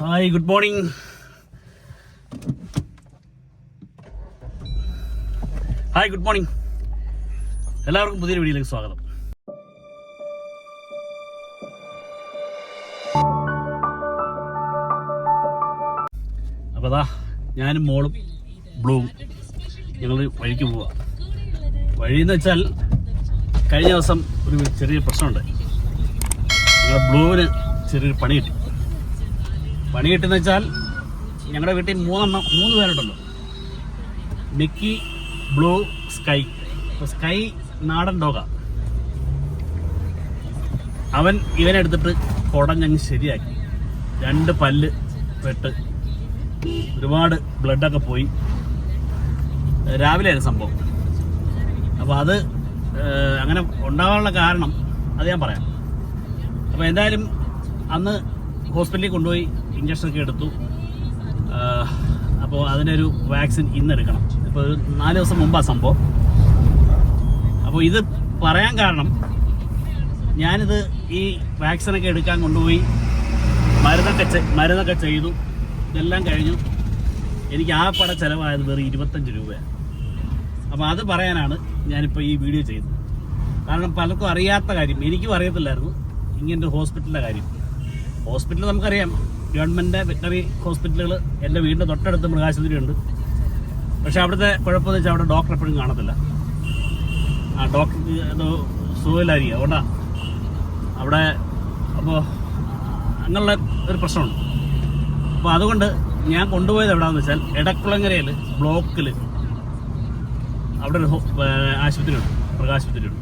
Hi good morning hi good morning എല്ലാവർക്കും പുതിയൊരു വീഡിയോയിലേക്ക് സ്വാഗതം. അപ്പോൾ അതാ ഞാനും മോളും ബ്ലൂ ഞങ്ങൾ വഴിക്ക് പോവുക വഴിയെന്ന് വെച്ചാൽ കഴിഞ്ഞ ദിവസം ഒരു ചെറിയ പ്രശ്നമുണ്ട്. ഞങ്ങളുടെ ബ്ലൂവിന് ചെറിയൊരു പണി കിട്ടി. പണി കിട്ടുന്ന വെച്ചാൽ ഞങ്ങളുടെ വീട്ടിൽ മൂന്നെണ്ണം മൂന്ന് പേരുണ്ടല്ലോ. Mickey blue sky. സ്കൈ നാടൻ ഡോഗ. അവൻ ഇവനെടുത്തിട്ട് കുടഞ്ഞങ്ങ് ശരിയാക്കി. രണ്ട് പല്ല് വെട്ട് ഒരുപാട് ബ്ലഡൊക്കെ പോയി. രാവിലെയായിരുന്നു സംഭവം. അപ്പോൾ അത് അങ്ങനെ ഉണ്ടാകാനുള്ള കാരണം അത് ഞാൻ പറയാം. അപ്പോൾ എന്തായാലും അന്ന് ഹോസ്പിറ്റലിൽ കൊണ്ടുപോയി ഇഞ്ചക്ഷനൊക്കെ എടുത്തു. അപ്പോൾ അതിനൊരു വാക്സിൻ ഇന്ന് എടുക്കണം ഇപ്പോൾ ഒരു നാല് ദിവസം മുമ്പാണ് സംഭവം. അപ്പോൾ ഇത് പറയാൻ കാരണം ഞാനിത് ഈ വാക്സിനൊക്കെ എടുക്കാൻ കൊണ്ടുപോയി മരുന്നൊക്കെ മരുന്നൊക്കെ ചെയ്തു. ഇതെല്ലാം കഴിഞ്ഞു. എനിക്ക് ആ പട ചിലവായത് വെറും ഇരുപത്തഞ്ച് രൂപയാണ്. അപ്പോൾ അത് പറയാനാണ് ഞാനിപ്പോൾ ഈ വീഡിയോ ചെയ്തത്. കാരണം പലർക്കും അറിയാത്ത കാര്യം. എനിക്കും അറിയത്തില്ലായിരുന്നു. ഒരു ഹോസ്പിറ്റലിന്റെ കാര്യം. ഹോസ്പിറ്റൽ നമുക്കറിയാം. ഗവൺമെന്റ് വെറ്ററി ഹോസ്പിറ്റലുകൾ എന്റെ വീടിന്റെ തൊട്ടടുത്ത് മൃഗാശുപത്രി ഉണ്ട് പക്ഷെ അവിടുത്തെ കുഴപ്പമെന്ന് വെച്ചാൽ അവിടെ ഡോക്ടർ എപ്പോഴും കാണത്തില്ല. ആ എന്തോ സുഖമില്ലായിരിക്കും. അതുകൊണ്ടാണ് അവിടെ അപ്പോൾ അങ്ങനെയുള്ള ഒരു പ്രശ്നമുണ്ട്. അപ്പോൾ അതുകൊണ്ട് ഞാൻ കൊണ്ടുപോയത് എവിടെയാണെന്ന് വെച്ചാൽ എടക്കുളങ്ങരയിൽ ബ്ലോക്കിൽ അവിടെ ഒരു ആശുപത്രിയുണ്ട് മൃഗാശുപത്രിയുണ്ട്.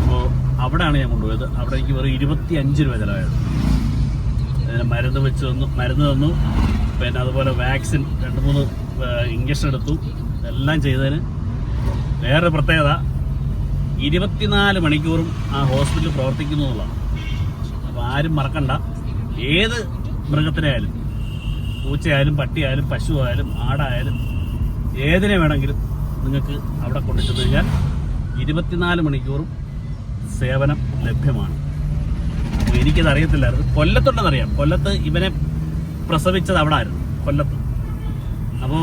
അപ്പോൾ അവിടെയാണ് ഞാൻ കൊണ്ടുപോയത്. അവിടെ എനിക്ക് വെറും ഇരുപത്തി അഞ്ച് രൂപ ചിലവായത്. അതിന് മരുന്ന് വെച്ച് തന്നു മരുന്ന് തന്നു. പിന്നെ അതുപോലെ വാക്സിൻ രണ്ട് മൂന്ന് ഇഞ്ചക്ഷൻ എടുത്തു. എല്ലാം ചെയ്തതിന് വേറെ പ്രത്യേകത ഇരുപത്തിനാല് മണിക്കൂറും ആ ഹോസ്പിറ്റലിൽ പ്രവർത്തിക്കുന്നു എന്നുള്ളതാണ്. അപ്പോൾ ആരും മറക്കണ്ട. ഏത് മൃഗത്തിനായാലും പൂച്ചയായാലും പട്ടിയായാലും പശുവായാലും ആടായാലും ഏതിനെ വേണമെങ്കിലും നിങ്ങൾക്ക് അവിടെ കൊണ്ടുചെന്ന് കഴിഞ്ഞാൽ ഇരുപത്തിനാല് മണിക്കൂറും സേവനം ലഭ്യമാണ്. അപ്പോൾ എനിക്കത് അറിയത്തില്ലായിരുന്നു. കൊല്ലത്തുണ്ടെന്നറിയാം. കൊല്ലത്ത് ഇവനെ പ്രസവിച്ചത് അവിടെ ആയിരുന്നു കൊല്ലത്ത്. അപ്പോൾ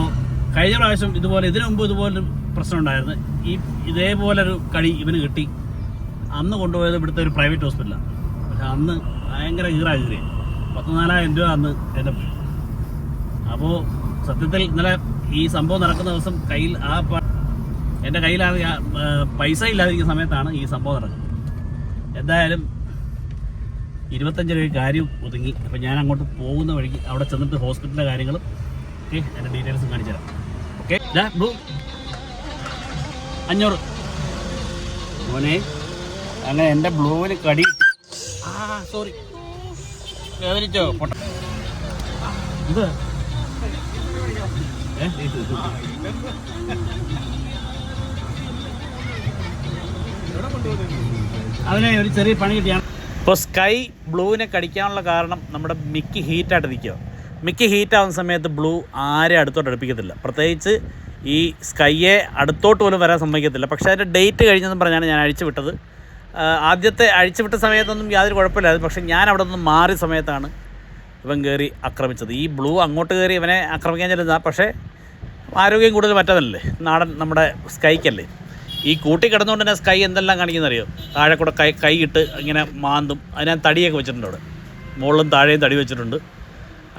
കഴിഞ്ഞ പ്രാവശ്യം ഇതുപോലെ ഇതിനു മുമ്പ് ഇതുപോലൊരു പ്രശ്നം ഉണ്ടായിരുന്നു. ഈ ഇതേപോലൊരു കളി ഇവന് കിട്ടി. അന്ന് കൊണ്ടുപോയത് ഇവിടുത്തെ ഒരു പ്രൈവറ്റ് ഹോസ്പിറ്റലാണ് പക്ഷെ അന്ന് ഭയങ്കര ഈറാ പത്തുനാലായിരം രൂപ അന്ന് എന്റെ പോയി. അപ്പോൾ സത്യത്തിൽ ഇന്നലെ ഈ സംഭവം നടക്കുന്ന ദിവസം കയ്യിൽ ആ എന്റെ കയ്യിലാണ് പൈസ ഇല്ലാതിരിക്കുന്ന സമയത്താണ് ഈ സംഭവം നടക്കുന്നത്. എന്തായാലും ഇരുപത്തഞ്ച് രൂപ കാര്യം ഒതുങ്ങി. അപ്പം ഞാൻ അങ്ങോട്ട് പോകുന്ന വഴിക്ക് അവിടെ ചെന്നിട്ട് ഹോസ്പിറ്റലിലെ കാര്യങ്ങളും ഓക്കെ എന്റെ ഡീറ്റെയിൽസും കാണിച്ചു തരാം. ഓക്കെ അഞ്ഞൂറ്. മോനെ അങ്ങനെ എന്റെ ബ്ലൂവിന് കടി ആ സോറി വേദനിച്ചോ? പൊട്ട. ഇത്? അതിനെ ഒരു ചെറിയ പണി കിട്ടിയാണ്. ഇപ്പോൾ സ്കൈ ബ്ലൂവിനെ കടിക്കാനുള്ള കാരണം നമ്മുടെ മിക്കി ഹീറ്റായിട്ട് നിൽക്കുക. മിക്കി ഹീറ്റാവുന്ന സമയത്ത് ബ്ലൂ ആരെ അടുത്തോട്ട് അടുപ്പിക്കത്തില്ല. പ്രത്യേകിച്ച് ഈ സ്കൈയെ അടുത്തോട്ട് പോലും വരാൻ സമ്മതിക്കത്തില്ല. പക്ഷേ അതിന്റെ ഡേറ്റ് കഴിഞ്ഞെന്ന് പറഞ്ഞാണ് ഞാൻ അഴിച്ചു വിട്ടത്. ആദ്യത്തെ അഴിച്ചു വിട്ട സമയത്തൊന്നും യാതൊരു കുഴപ്പമില്ലായിരുന്നു. പക്ഷേ ഞാൻ അവിടെ നിന്ന് മാറിയ സമയത്താണ് ഇവൻ കയറി ആക്രമിച്ചത്. ഈ ബ്ലൂ അങ്ങോട്ട് കയറി ഇവനെ ആക്രമിക്കാൻ ചെല്ലുന്ന പക്ഷേ ആരോഗ്യം കൂടുതൽ മറ്റതല്ലേ? നാടൻ നമ്മുടെ സ്കൈക്കല്ലേ ഈ കൂട്ടി കിടന്നുകൊണ്ട് തന്നെ സ്കൈ എന്തെല്ലാം കാണിക്കുന്നറിയോ? താഴെ കൂടെ കൈ കൈ ഇട്ട് ഇങ്ങനെ മാന്തും. അതിനാ തടിയൊക്കെ വെച്ചിട്ടുണ്ട് അവിടെ. മുകളിലും താഴെയും തടി വെച്ചിട്ടുണ്ട്.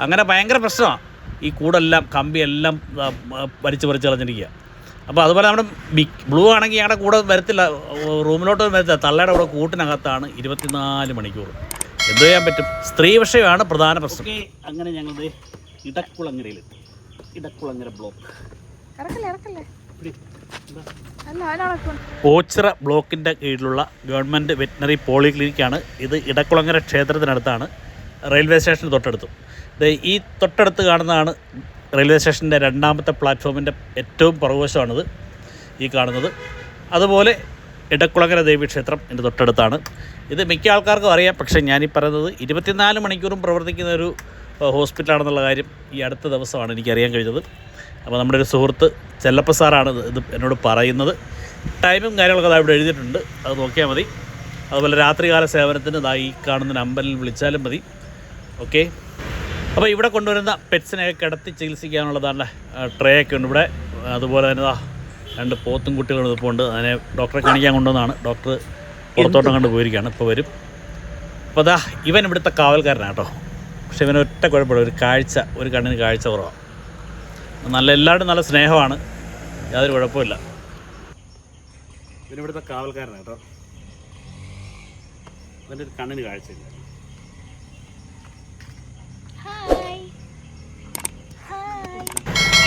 അങ്ങനെ ഭയങ്കര പ്രശ്നമാണ് ഈ കൂടെല്ലാം കമ്പിയെല്ലാം വലിച്ചു പറിച്ച് കളഞ്ഞിരിക്കുക. അപ്പോൾ അതുപോലെ നമ്മുടെ ബിഗ് ബ്ലൂ ആണെങ്കിൽ ഞങ്ങളുടെ കൂടെ വരത്തില്ല. റൂമിലോട്ട് വരത്തില്ല. തള്ളയുടെ കൂടെ കൂട്ടിനകത്താണ് ഇരുപത്തിനാല് മണിക്കൂർ. എന്ത് ചെയ്യാൻ പറ്റും? സ്ത്രീ വിഷയമാണ് പ്രധാന പ്രശ്നം. അങ്ങനെ ഞങ്ങളുടെ ഇടക്കുളങ്ങരയിലെത്തി. ഇടക്കുളങ്ങര ബ്ലോക്ക്. ഇറക്കല്ലേ ഇറക്കല്ലേ ഓച്ചിറ ബ്ലോക്കിന്റെ കീഴിലുള്ള ഗവൺമെന്റ് വെറ്റിനറി പോളിക്ലിനിക്കാണ് ഇത്. ഇടക്കുളങ്ങര ക്ഷേത്രത്തിനടുത്താണ് റെയിൽവേ സ്റ്റേഷന് തൊട്ടടുത്തും. ദേ ഈ തൊട്ടടുത്ത് കാണുന്നതാണ് റെയിൽവേ സ്റ്റേഷന്റെ രണ്ടാമത്തെ പ്ലാറ്റ്ഫോമിന്റെ ഏറ്റവും പുറകുവശമാണിത് ഈ കാണുന്നത്. അതുപോലെ ഇടക്കുളങ്ങര ദേവി ക്ഷേത്രം എന്റെ തൊട്ടടുത്താണ്. ഇത് മിക്ക ആൾക്കാർക്കും അറിയാം പക്ഷേ ഞാനീ പറയുന്നത് ഇരുപത്തിനാല് മണിക്കൂറും പ്രവർത്തിക്കുന്ന ഒരു ഹോസ്പിറ്റലാണെന്നുള്ള കാര്യം ഈ അടുത്ത ദിവസമാണ് എനിക്കറിയാൻ കഴിഞ്ഞത്. അപ്പോൾ നമ്മുടെ ഒരു സുഹൃത്ത് ചെല്ലപ്പ സാറാണ് ഇത് എന്നോട് പറയുന്നത്. ടൈമും കാര്യങ്ങളൊക്കെ അതാ ഇവിടെ എഴുതിയിട്ടുണ്ട്. അത് നോക്കിയാൽ മതി. അതുപോലെ രാത്രികാല സേവനത്തിന് ഇതാ ഈ കാണുന്ന നമ്പറിൽ വിളിച്ചാലും മതി. ഓക്കെ അപ്പോൾ ഇവിടെ കൊണ്ടുവരുന്ന പെറ്റ്സിനെയൊക്കെ കിടത്തി ചികിത്സിക്കാനുള്ളതാണ് ട്രേ ഒക്കെ ഉണ്ട് ഇവിടെ. അതുപോലെ തന്നെ ഇതാ രണ്ട് പോത്തും കുട്ടികളും ഇതിപ്പോൾ ഉണ്ട്. അതിനെ ഡോക്ടറെ കാണിക്കാൻ കൊണ്ടുവന്നാണ്. ഡോക്ടർ പുറത്തോട്ടം കണ്ട് പോയിരിക്കുകയാണ്. ഇപ്പോൾ വരും. അപ്പോൾ അതാ ഇവൻ ഇവിടുത്തെ കാവൽക്കാരനാണ് കേട്ടോ. പക്ഷെ ഇവന് ഒറ്റ കുഴപ്പമില്ല. ഒരു കാഴ്ച ഒരു കണ്ണിന് കാഴ്ച കുറവാണ് നല്ല എല്ലാവരും നല്ല സ്നേഹമാണ്. യാതൊരു കുഴപ്പമില്ല. ഇവനിവിടുത്തെ കാവൽക്കാരനാണ് കേട്ടോ. അവന്റെ ഒരു കണ്ണിന് കാഴ്ചയില്ല.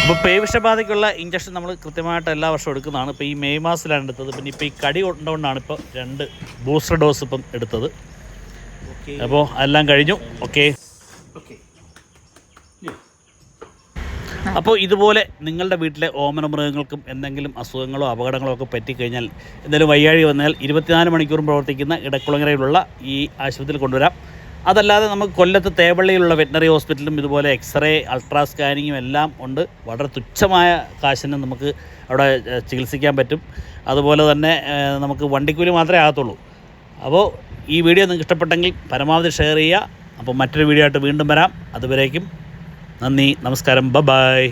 അപ്പോൾ പേവിഷബാധയ്ക്കുള്ള ഇഞ്ചക്ഷൻ നമ്മൾ കൃത്യമായിട്ട് എല്ലാ വർഷവും എടുക്കുന്നതാണ്. ഇപ്പോൾ ഈ മെയ് മാസത്തിലാണ് എടുത്തത്. പിന്നെ ഇപ്പോൾ ഈ കടി കൊണ്ടുകൊണ്ടാണ് ഇപ്പോൾ രണ്ട് ബൂസ്റ്റർ ഡോസ് ഇപ്പം എടുത്തത്. അപ്പോൾ എല്ലാം കഴിഞ്ഞു. ഓക്കെ അപ്പോൾ ഇതുപോലെ നിങ്ങളുടെ വീട്ടിലെ ഓമന മൃഗങ്ങൾക്കും എന്തെങ്കിലും അസുഖങ്ങളോ അപകടങ്ങളോ ഒക്കെ പറ്റിക്കഴിഞ്ഞാൽ എന്തെങ്കിലും വയ്യാഴി വന്നാൽ ഇരുപത്തിനാല് മണിക്കൂറും പ്രവർത്തിക്കുന്ന ഇടക്കുളങ്ങരയിലുള്ള ഈ ആശുപത്രിയിൽ കൊണ്ടുവരാം. അതല്ലാതെ നമുക്ക് കൊല്ലത്ത് തേവള്ളിയിലുള്ള വെറ്റിനറി ഹോസ്പിറ്റലും ഇതുപോലെ എക്സ്റേ അൾട്രാ സ്കാനിങ്ങും എല്ലാം ഉണ്ട്. വളരെ തുച്ഛമായ കാശിന് നമുക്ക് അവിടെ ചികിത്സിക്കാൻ പറ്റും. അതുപോലെ തന്നെ നമുക്ക് വണ്ടിക്കൂലി മാത്രമേ ആകത്തുള്ളൂ. അപ്പോൾ ഈ വീഡിയോ നിങ്ങൾക്ക് ഇഷ്ടപ്പെട്ടെങ്കിൽ പരമാവധി ഷെയർ ചെയ്യുക. അപ്പോൾ മറ്റൊരു വീഡിയോ ആയിട്ട് വീണ്ടും വരാം. അതുവരേക്കും നന്ദി നമസ്കാരം ബ ബായ്